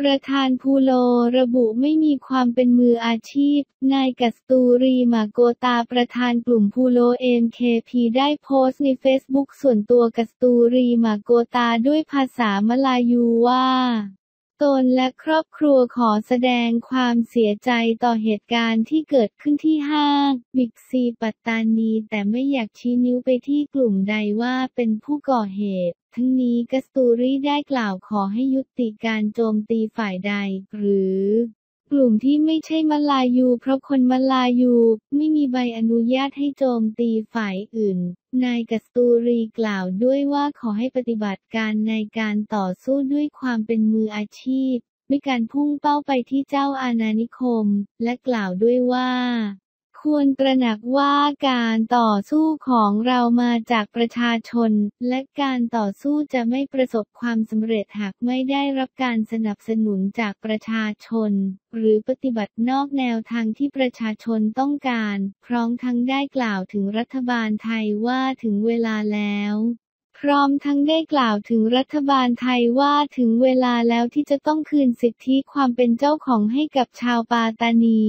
ประธานพูโลระบุไม่มีความเป็นมืออาชีพ นายกัสตูรีมาโกตาประธานกลุ่มพูโลเอ็มเคพีได้โพสต์ในเฟซบุ๊กส่วนตัวกัสตูรีมาโกตาด้วยภาษามลายูว่า ตนและครอบครัวขอแสดงความเสียใจต่อเหตุการณ์ที่เกิดขึ้นที่ห้างบิ๊กซีปัตตานีแต่ไม่อยากชี้นิ้วไปที่กลุ่มใดว่าเป็นผู้ก่อเหตุ ทั้งนี้กัสตูรี่ได้กล่าวขอให้ยุติการโจมตีฝ่ายใด หรือ กลุ่มที่ไม่ใช่มลายูเพราะคนมลายูไม่มีใบอนุญาตให้โจมตีฝ่ายอื่น นายกัสตูรีกล่าวด้วยว่าขอให้ปฏิบัติการในการต่อสู้ด้วยความเป็นมืออาชีพ ไม่การพุ่งเป้าไปที่เจ้าอาณานิคม และกล่าวด้วยว่า ควรตระหนักว่าการต่อสู้ของเรามาจากประชาชน และการต่อสู้จะไม่ประสบความสำเร็จหากไม่ได้รับการสนับสนุนจากประชาชน หรือปฏิบัตินอกแนวทางที่ประชาชนต้องการ พร้อมทั้งได้กล่าวถึงรัฐบาลไทยว่าถึงเวลาแล้วพร้อมทั้งได้กล่าวถึงรัฐบาลไทยว่าถึงเวลาแล้วที่จะต้องคืนสิทธิความเป็นเจ้าของให้กับชาวปาตานี